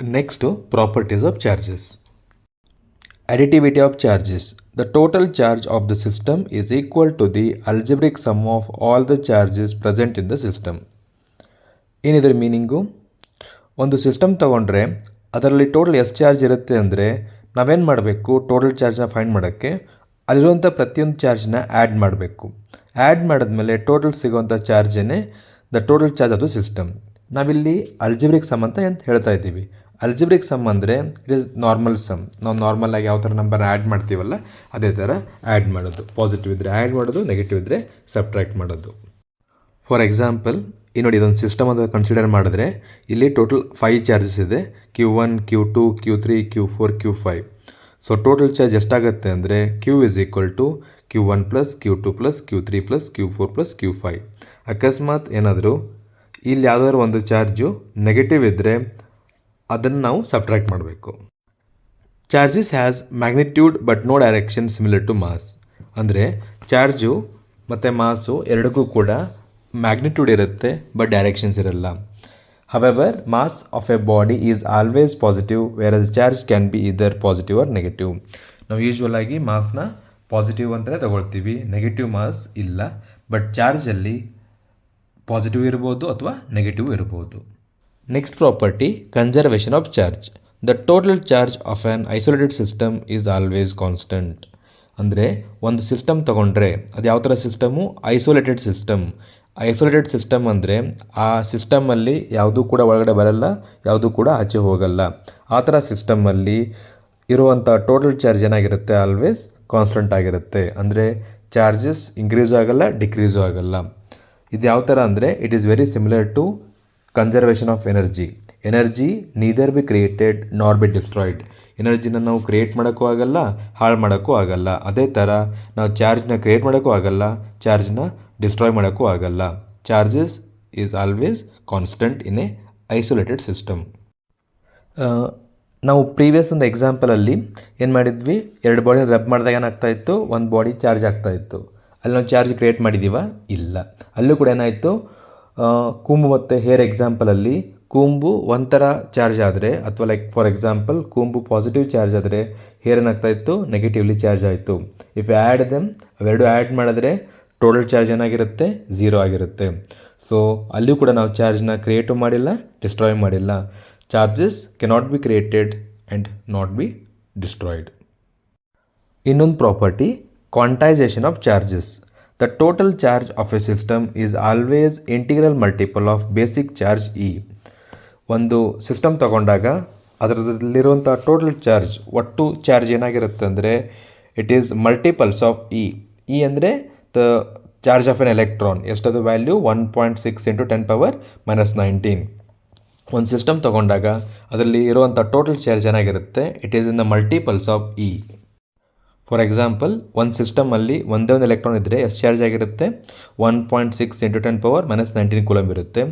Next, properties of charges. Additivity of charges. The total charge of the system is equal to the algebraic sum of all the charges present in the system. ಏನಿದ್ರ meaning ಒಂದು system ತೊಗೊಂಡ್ರೆ ಅದರಲ್ಲಿ total ಎಷ್ಟು charge ಇರುತ್ತೆ ಅಂದರೆ ನಾವೇನು ಮಾಡಬೇಕು total ಚಾರ್ಜ್ನ ಫೈಂಡ್ ಮಾಡೋಕ್ಕೆ ಅಲ್ಲಿರುವಂಥ ಪ್ರತಿಯೊಂದು ಚಾರ್ಜ್ನ ಆ್ಯಡ್ ಮಾಡಬೇಕು ಆ್ಯಡ್ ಮಾಡಿದ್ಮೇಲೆ ಟೋಟಲ್ ಸಿಗೋವಂಥ ಚಾರ್ಜೇ the total charge of the system ನಾವಿಲ್ಲಿ ಅಲ್ಜಿಬ್ರಿಕ್ ಸಮ್ ಅಂತ ಹೇಳ್ತಾ ಇದ್ದೀವಿ ಅಲ್ಜಿಬ್ರಿಕ್ ಸಮ್ ಅಂದರೆ ಇಟ್ ಇಸ್ ನಾರ್ಮಲ್ ಸಮ್ ನಾವು ನಾರ್ಮಲ್ ಆಗಿ ಯಾವ ಥರ ನಂಬರ್ ಆ್ಯಡ್ ಮಾಡ್ತೀವಲ್ಲ, ಅದೇ ಥರ ಆ್ಯಡ್ ಮಾಡೋದು. ಪಾಸಿಟಿವ್ ಇದ್ದರೆ ಆ್ಯಡ್ ಮಾಡೋದು ನೆಗೆಟಿವ್ ಇದ್ದರೆ ಸಬ್ಟ್ರ್ಯಾಕ್ಟ್ ಮಾಡೋದು. ಫಾರ್ ಎಕ್ಸಾಂಪಲ್ ಈ ನೋಡಿ ಇದೊಂದು ಸಿಸ್ಟಮ್ ಅಂತ ಕನ್ಸಿಡರ್ ಮಾಡಿದ್ರೆ, ಇಲ್ಲಿ ಟೋಟಲ್ ಫೈವ್ ಚಾರ್ಜಸ್ ಇದೆ. Q one Q two Q three Q four Q five so total charge ಎಷ್ಟಾಗುತ್ತೆ ಅಂದರೆ Q is equal to Q one plus Q two plus Q three plus Q four plus Q five ಅಕಸ್ಮಾತ್ ಏನಾದರೂ, ಇಲ್ಲಿ ಯಾವುದಾದ್ರು ಒಂದು charge negative ಇದ್ದರೆ ಅದನ್ನು ನಾವು ಸಬ್ಟ್ರ್ಯಾಕ್ಟ್ ಮಾಡಬೇಕು. Charges has magnitude but no direction similar to mass ಅಂದರೆ ಚಾರ್ಜು ಮತ್ತು ಮಾಸು ಎರಡಕ್ಕೂ ಕೂಡ ಮ್ಯಾಗ್ನಿಟ್ಯೂಡ್ ಇರುತ್ತೆ ಬಟ್ ಡೈರೆಕ್ಷನ್ಸ್ ಇರಲ್ಲ. However mass of a body is always positive whereas charge can be either positive or negative ನಾವು usual ಆಗಿ ಮಾಸ್ನ positive ಅಂತಲೇ ತಗೊಳ್ತೀವಿ. ನೆಗೆಟಿವ್ ಮಾಸ್ ಇಲ್ಲ ಬಟ್ ಚಾರ್ಜಲ್ಲಿ ಪಾಸಿಟಿವ್ ಇರ್ಬೋದು ಅಥವಾ ನೆಗೆಟಿವ್ ಇರ್ಬೋದು. Next property conservation of charge the total charge of an isolated system is always constant. ಅಂದರೆ ಒಂದು ಸಿಸ್ಟಮ್ ತಗೊಂಡ್ರೆ, ಅದು ಯಾವ ಥರ system isolated system isolated system ಅಂದರೆ ಆ ಸಿಸ್ಟಮಲ್ಲಿ ಯಾವುದೂ ಕೂಡ ಒಳಗಡೆ ಬರಲ್ಲ, ಯಾವುದೂ ಕೂಡ ಆಚೆ ಹೋಗಲ್ಲ. ಆ ಥರ ಸಿಸ್ಟಮಲ್ಲಿ ಇರುವಂಥ ಟೋಟಲ್ ಚಾರ್ಜ್ ಏನಾಗಿರುತ್ತೆ? ಆಲ್ವೇಸ್ ಕಾನ್ಸ್ಟೆಂಟ್ ಆಗಿರುತ್ತೆ. ಅಂದರೆ ಚಾರ್ಜಸ್ ಇನ್ಕ್ರೀಸು ಆಗಲ್ಲ ಡಿಕ್ರೀಸು ಆಗಲ್ಲ. ಇದು ಯಾವ ಥರ ಅಂದರೆ it is very similar to conservation of energy energy neither be created nor be destroyed ಎನರ್ಜಿನ ನಾವು ಕ್ರಿಯೇಟ್ ಮಾಡೋಕ್ಕೂ ಆಗಲ್ಲ, ಹಾಳು ಮಾಡೋಕ್ಕೂ ಆಗಲ್ಲ. ಅದೇ ಥರ ನಾವು ಚಾರ್ಜ್ನ ಕ್ರಿಯೇಟ್ ಮಾಡೋಕ್ಕೂ ಆಗಲ್ಲ ಚಾರ್ಜ್ನ ಡಿಸ್ಟ್ರಾಯ್ ಮಾಡೋಕ್ಕೂ ಆಗಲ್ಲ. Charges is always constant in a isolated system ನಾವು ಪ್ರೀವಿಯಸ್ ಒಂದು ಎಕ್ಸಾಂಪಲಲ್ಲಿ ಏನು ಮಾಡಿದ್ವಿ? ಎರಡು ಬಾಡಿನ ರಬ್ ಮಾಡಿದಾಗ ಏನಾಗ್ತಾ ಇತ್ತು? ಒಂದು ಬಾಡಿ ಚಾರ್ಜ್ ಆಗ್ತಾ ಇತ್ತು. ಅಲ್ಲಿ ನಾವು ಚಾರ್ಜ್ ಕ್ರಿಯೇಟ್ ಮಾಡಿದ್ದೀವ ಇಲ್ಲ. ಅಲ್ಲೂ ಕೂಡ ಏನಾಯಿತು? ಕೂಂಬು ಮತ್ತು ಹೇರ್ ಎಕ್ಸಾಂಪಲಲ್ಲಿ ಕೂಂಬು ಒಂಥರ ಚಾರ್ಜ್ ಆದರೆ, ಅಥವಾ like for example comb positive charge ಆದರೆ ಹೇರ್ ಏನಾಗ್ತಾ ಇತ್ತು? ನೆಗೆಟಿವ್ಲಿ ಚಾರ್ಜ್ ಆಯಿತು. ಇಫ್ ಆ್ಯಡ್ ದೆಮ್ ಅವೆರಡು ಆ್ಯಡ್ ಮಾಡಿದ್ರೆ ಟೋಟಲ್ ಚಾರ್ಜ್ ಏನಾಗಿರುತ್ತೆ? ಝೀರೋ ಆಗಿರುತ್ತೆ. ಸೊ ಅಲ್ಲಿಯೂ ಕೂಡ ನಾವು ಚಾರ್ಜ್ನ ಕ್ರಿಯೇಟು ಮಾಡಿಲ್ಲ ಡಿಸ್ಟ್ರಾಯ್ ಮಾಡಿಲ್ಲ. Charges cannot be created and not be destroyed ಇನ್ನೊಂದು property quantisation of charges the total charge of a system is always integral multiple of basic charge e ಒಂದು ಸಿಸ್ಟಮ್ ತಗೊಂಡಾಗ ಅದರಲ್ಲಿರುವಂಥ ಟೋಟಲ್ ಚಾರ್ಜ್ ಒಟ್ಟು charge ಏನಾಗಿರುತ್ತೆ ಅಂದರೆ it is multiples of e e ಅಂದರೆ the charge of an electron ಎಷ್ಟದು value one point six into ten power minus nineteen ಒಂದು system ತಗೊಂಡಾಗ ಅದರಲ್ಲಿ ಇರುವಂಥ ಟೋಟಲ್ ಚಾರ್ಜ್ ಏನಾಗಿರುತ್ತೆ? It is in the multiples of e for example ಒಂದು ಸಿಸ್ಟಮಲ್ಲಿ ಒಂದೇ ಒಂದು ಎಲೆಕ್ಟ್ರಾನ್ ಇದ್ದರೆ ಎಷ್ಟು ಚಾರ್ಜ್ ಆಗಿರುತ್ತೆ? One point six into ten power minus nineteen coulomb ಇರುತ್ತೆ.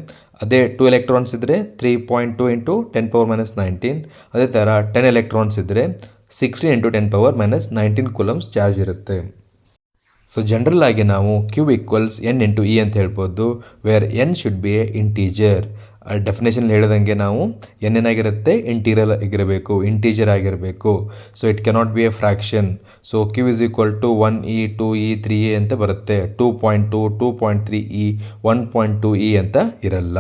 ಅದೇ ಟು ಎಲೆಕ್ಟ್ರಾನ್ಸ್ ಇದ್ದರೆ three point two into ten power minus nineteen ಅದೇ ಥರ ಟೆನ್ ಎಲೆಕ್ಟ್ರಾನ್ಸ್ ಇದ್ದರೆ sixteen into ten power minus nineteen coulombs charge ಇರುತ್ತೆ. ಸೊ ಜನರಲ್ ಆಗಿ ನಾವು Q equals n into e ಅಂತ ಹೇಳ್ಬೋದು where n should be a integer definition ಹೇಳಿದಂಗೆ ನಾವು ಏನೇನಾಗಿರುತ್ತೆ ಇಂಟೀರಿಯಲ್ ಆಗಿರಬೇಕು ಇಂಟೀಜರ್ ಆಗಿರಬೇಕು. So it cannot be a fraction so Q is equal to one e two e three e ಅಂತ ಬರುತ್ತೆ. Two point two two point three e one point two e ಅಂತ ಇರಲ್ಲ.